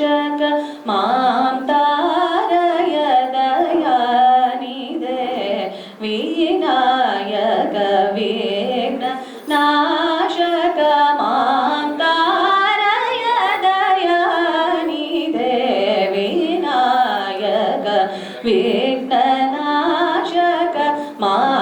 विघ्ननाशक मां तारय दयानिधे विनायक विघ्ननाशक मां तारय दयानिधे विनायक विघ्ननाशक मां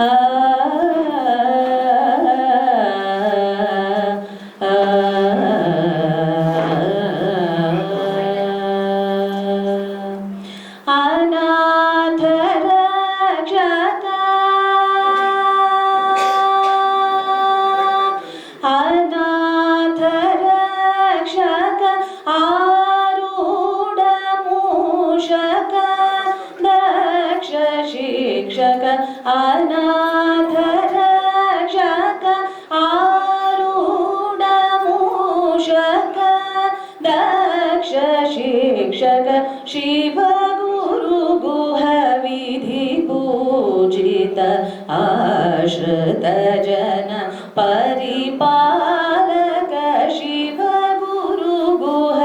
Uh, दक्ष शिक्षक शिव गुरु गुह विधि पूजित आश्रित जन परिपालक शिव गुरु गुह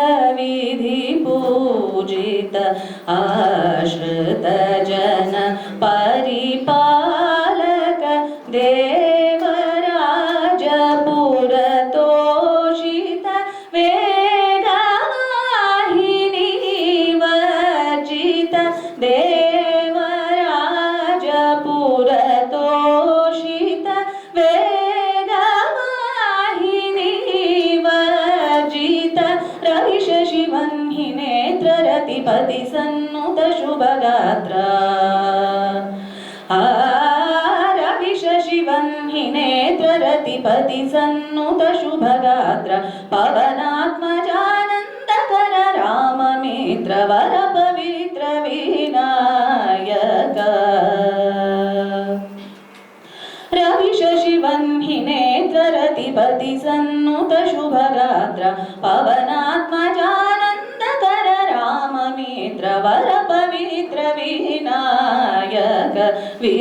वर्जित देवराज पुरतोषित वेदवाहिनी वर्जित रविश शिवन्हि नेत्ररतिपति सन्नुत शुभगात्र आ रविश शिवन्हि नेत्ररतिपति सन्नुत शुभगात्र पवनात्मजानन्दकर राममित्र नेत्ररतिपति सन्नुत शुभगात्र पवनात्मजानन्दकर राममित्र वर पवित्र विनायक वे